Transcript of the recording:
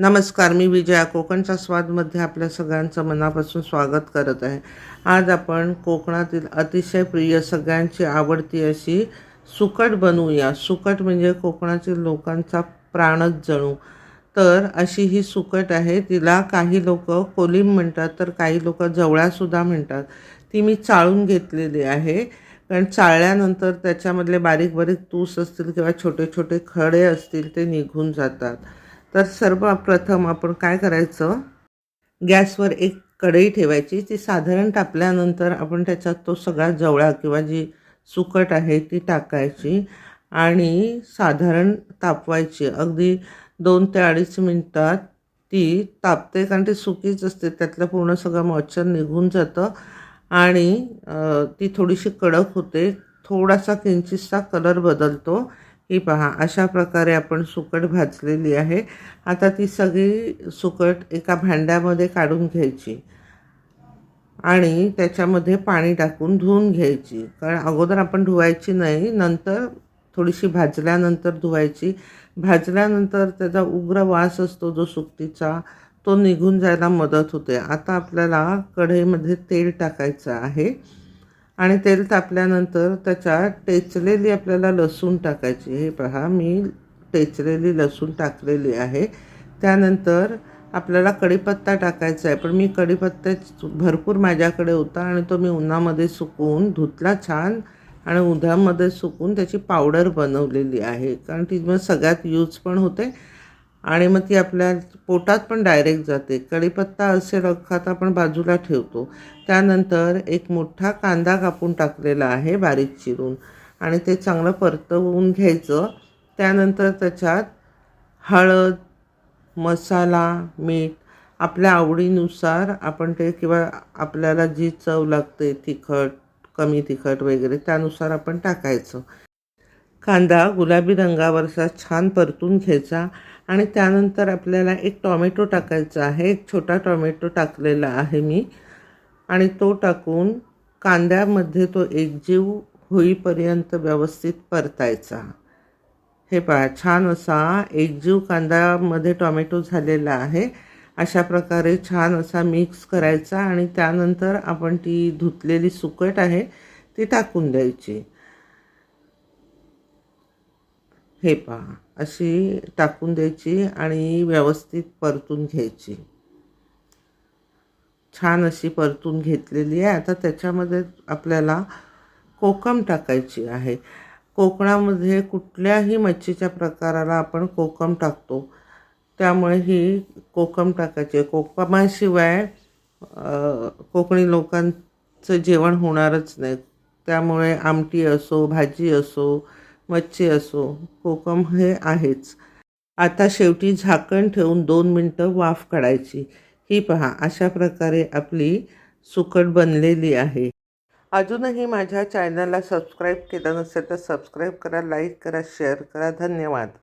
नमस्कार मी विजया. कोकणच्या स्वादमध्ये आपल्या सगळ्यांचं मनापासून स्वागत करत आहे. आज आपण कोकणातील अतिशय प्रिय सगळ्यांची आवडती अशी सुकट बनवूया. सुकट म्हणजे कोकणातील लोकांचा प्राणच जणू. तर अशी ही सुकट आहे तिला काही लोक कोलिम म्हणतात तर काही लोक जवळ्यासुद्धा म्हणतात. ती मी चाळून घेतलेली आहे. कारण चाळल्यानंतर त्याच्यामधले बारीक बारीक तूस असतील किंवा छोटे छोटे खडे असतील ते निघून जातात. तर सर्वप्रथम आपण काय करायचं? गॅसवर एक कढई ठेवायची ती साधारण तापल्यानंतर आपण त्याच्यात तो सगळा जवळा किंवा जी सुकट आहे ती टाकायची आणि साधारण तापवायची. अगदी दोन ते अडीच मिनटात ती तापते कारण ती सुकीच असते त्यातलं पूर्ण सगळं मॉइश्चर निघून जातं आणि ती थोडीशी कडक होते थोडासा किंचितचा कलर बदलतो. ही पहा अशा प्रकारे आपण सुकट भाजलेली आहे. आता ती सगळी सुकट एका भांड्यामध्ये काढून घ्यायची आणि त्याच्यामध्ये पाणी टाकून धुवून घ्यायची. कारण अगोदर आपण धुवायची नाही नंतर थोडीशी भाजल्यानंतर धुवायची. भाजल्यानंतर त्याचा उग्र वास असतो जो सुकटीचा तो निघून जायला मदत होते. आता आपल्याला कढईमध्ये तेल टाकायचं आहे. आणि तेल तापल्यानंतर त्याच्यात टेचलेली आपल्याला लसूण टाकायची. हे पहा मी टेचलेली लसूण टाकलेली आहे. त्यानंतर आपल्याला कढीपत्ता टाकायचा आहे. पण मी कढीपत्ता भरपूर माझ्याकडे होता आणि तो मी उन्हामध्ये सुकवून धुतला छान आणि उन्हामध्ये सुकून त्याची पावडर बनवलेली आहे. कारण ती मग सगळ्यात यूज पण होते. आणि मग ती आपल्या पोटात पण डायरेक्ट जाते. कढीपत्ता असे रखात आपण बाजूला ठेवतो. त्यानंतर एक मोठा कांदा कापून टाकलेला आहे बारीक चिरून. आणि ते चांगलं परतवून घ्यायचं. त्यानंतर त्याच्यात हळद मसाला मीठ आपल्या आवडीनुसार आपण ते किंवा आपल्याला जी चव लागते तिखट कमी तिखट वगैरे त्यानुसार आपण टाकायचं. कांदा गुलाबी रंगावरचा छान परतून घ्यायचा. आणि त्यानंतर आपल्याला एक टॉमॅटो टाकायचा आहे. एक छोटा टॉमॅटो टाकलेला आहे मी. आणि तो टाकून कांद्यामध्ये तो एकजीव होईपर्यंत व्यवस्थित परतायचा. हे पहा छान असा एकजीव कांद्यामध्ये टॉमॅटो झालेला आहे. अशा प्रकारे छान असा मिक्स करायचा आणि त्यानंतर आपण ती धुतलेली सुकट आहे ती टाकून द्यायची. हे पहा अशी टाकून द्यायची आणि व्यवस्थित परतून घ्यायची. छान अशी परतून घेतलेली आहे. आता त्याच्यामध्ये आपल्याला कोकम टाकायची आहे. कोकणामध्ये कुठल्याही मच्छीच्या प्रकाराला आपण कोकम टाकतो. त्यामुळे ही कोकम टाकायची आहे. कोकमाशिवाय कोकणी लोकांचं जेवण होणारच नाही. त्यामुळे आमटी असो भाजी असो मच्छी असो कोकम हे आहेच. आता शेवटी झाकण ठेवून दोन मिनटं वाफ काढायची. ही पहा अशा प्रकारे आपली सुकट बनलेली आहे. अजूनही माझ्या चॅनलला सबस्क्राईब केलं नसेल तर सबस्क्राईब करा लाईक करा शेअर करा. धन्यवाद.